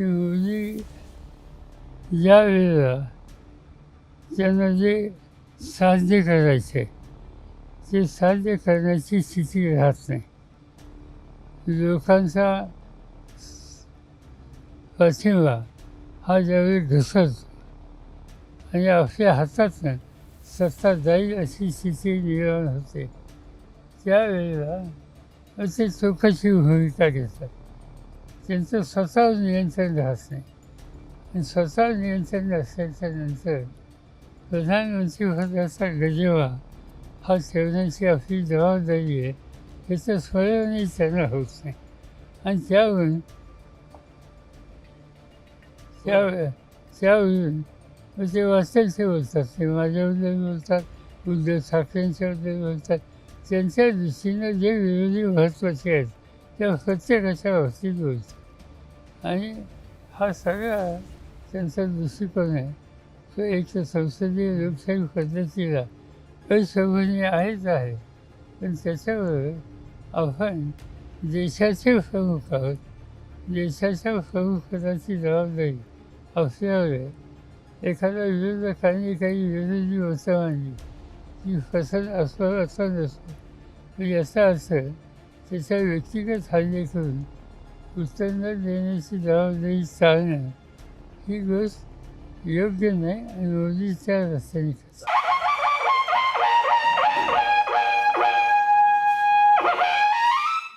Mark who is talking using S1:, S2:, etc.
S1: मुली ज्या वेळेला त्यांना जे साध्य करायचे ते साध्य करण्याची स्थिती राहत नाही लोकांचा पाठिंबा हा ज्यावेळी घसरतो आणि आपल्या हातातनं सत्ता जाईल अशी स्थिती निर्माण होते त्यावेळेला असे चौकशी भूमिका घेतात त्यांचं स्वतः नियंत्रण राहत नाही. आणि स्वतः नियंत्रण असल्याच्या नंतर प्रधानमंत्री पदाचा गजेवा हा ठेवण्याची आपली जबाबदारी आहे याचं स्मरणही त्यांना होत नाही. आणि त्यावरून त्या त्यावरून मग ते म्हणजे वाचेल बोलतात ते माझ्याबद्दल बोलतात उद्धव ठाकरेंच्याबद्दल बोलतात. त्यांच्या दृष्टीनं जे विरोधी महत्त्वाचे आहेत त्या प्रत्येकाच्या बाबतीत बोलतात. आणि हा सगळा त्यांचा दृष्टिकोन आहे. तो एक तर संसदीय लोकशाही पद्धतीला असभनीय आहेच आहे. पण त्याच्याबरोबर आपण देशाचे प्रमुख आहोत. देशाच्या प्रमुखपदाची जबाबदारी आपल्यावर आहे एखाद्या विरोधकांनी काही विरोधी मतं मांडली ती पसंत असं असं नसतं पण याचा अर्थ त्याच्या व्यक्तिगत हल्ले करून उत्तर न देण्याची जबाबदारी चालणं ही गोष्ट योग्य नाही आणि रोजीच्या रस्त्याने